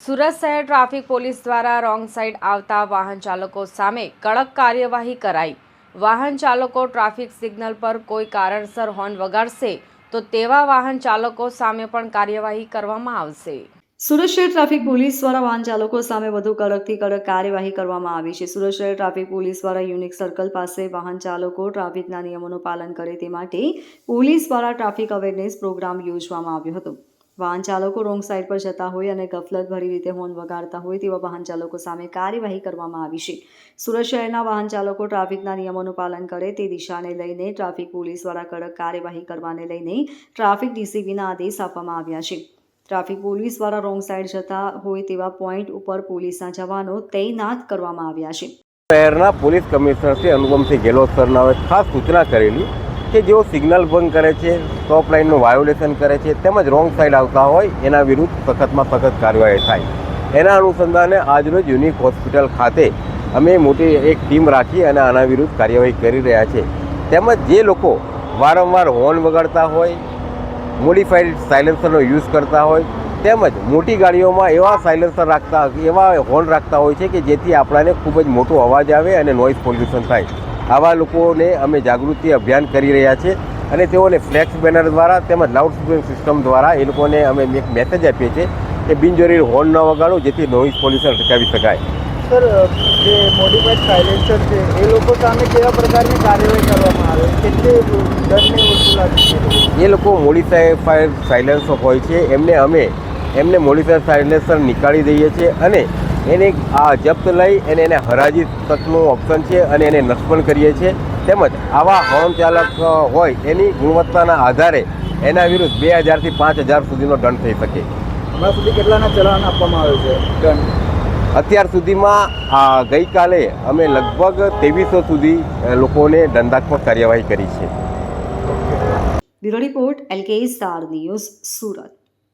સુરત શહેર traffic police દ્વારા wrong side આવતા વાહન ચાલકો સામે કડક કાર્યવાહી કરાઈ. વાહન ચાલકો ટ્રાફિક સિગ્નલ પર કોઈ કારણસર હોર્ન વગાડશે તો તેવા વાહન ચાલકો સામે પણ કાર્યવાહી કરવામાં આવશે. સુરત શહેર ટ્રાફિક પોલીસ દ્વારા વાહન ચાલકો સામે વધુ કડકથી કડક કાર્યવાહી કરવામાં આવી છે. સુરત શહેર ટ્રાફિક પોલીસ દ્વારા યુનિક સર્કલ પાસે વાહન ચાલકો ટ્રાફિકના નિયમોનું પાલન કરે તે માટે પોલીસ દ્વારા ટ્રાફિક અવેરનેસ પ્રોગ્રામ યોજવામાં આવ્યો હતો. વાહન ચાલકો રોંગ સાઈડ પર જતા હોય અને ગફલત ભરી રીતે હોર્ન વગાડતા હોય તેવા વાહન ચાલકો સામે કાર્યવાહી કરવામાં આવી છે. સુરત શહેરના વાહન ચાલકો ટ્રાફિકના નિયમોનું પાલન કરે તે દિશાને લઈને ટ્રાફિક પોલીસ દ્વારા કડક કાર્યવાહી કરવાને લઈને ટ્રાફિક ડીસીબીના આદેશ આપવામાં આવ્યા છે. ટ્રાફિક પોલીસ દ્વારા રોંગ સાઈડ જતા હોય તેવા પોઈન્ટ ઉપર પોલીસના જવાનો તૈનાત કરવામાં આવ્યા છે. શહેરના પોલીસ કમિશનર શ્રી અનુપમસિંહ ગેહલોત સરનાવે ખાસ સૂચના કરેલી કે જેઓ સિગ્નલ ભંગ કરે છે સ્ટોપ લાઇનનું વાયોલેશન કરે છે, તેમજ રોંગ સાઈડ આવતા હોય, એના વિરુદ્ધ સખતમાં સખત કાર્યવાહી થાય. એના અનુસંધાને આજરોજ યુનિક હોસ્પિટલ ખાતે અમે મોટી એક ટીમ રાખી અને આના વિરુદ્ધ કાર્યવાહી કરી રહ્યા છે. તેમજ જે લોકો વારંવાર હોર્ન વગાડતા હોય મોડિફાઈડ સાયલેન્સરનો યુઝ કરતા હોય, તેમજ મોટી ગાડીઓમાં એવા સાયલેન્સર રાખતા, એવા હોર્ન રાખતા હોય છે કે જેથી આપણાને ખૂબ જ મોટો અવાજ આવે અને નોઇઝ પોલ્યુશન થાય. આવા લોકોને અમે જાગૃતિ અભિયાન કરી રહ્યા છીએ અને તેઓને ફ્લેક્સ બેનર દ્વારા તેમજ લાઉડ સ્પીકર સિસ્ટમ દ્વારા એ લોકોને અમે એક મેસેજ આપીએ છીએ કે બિનજરૂરી હોર્ન ન વગાડો જેથી નોઇઝ પોલ્યુશન અટકાવી શકાય. સર જે મોડિફાઈડ સાયલેન્સર છે એ લોકો સામે કેવા પ્રકારની કાર્યવાહી કરવામાં આવે? કેટલી દંડની વસૂલાત છે? એ લોકો મોડિફાઈડ સાયલેન્સર હોય છે. એમને અમે એમને મોડિફાઈડ સાયલેન્સર નીકાળી દઈએ છીએ અને એને આ જપ્ત લઈ અને એને હરાજી તકનું ઓપ્શન છે અને એને નષ્ટ કરીએ છીએ. તેમજ આવા હોમ ચાલક હોય એની ગુણવત્તાના આધારે એના વિરુદ્ધ બે હજારથી પાંચ હજાર સુધીનો દંડ થઈ શકે. હમણાં સુધી કેટલાના ચલાન આપવામાં આવે છે? દંડ? અત્યાર સુધીમાં આ ગઈકાલે અમે લગભગ ત્રેવીસો સુધી લોકોને દંડાત્મક કાર્યવાહી કરી છે. Bureau report LK star news Surat.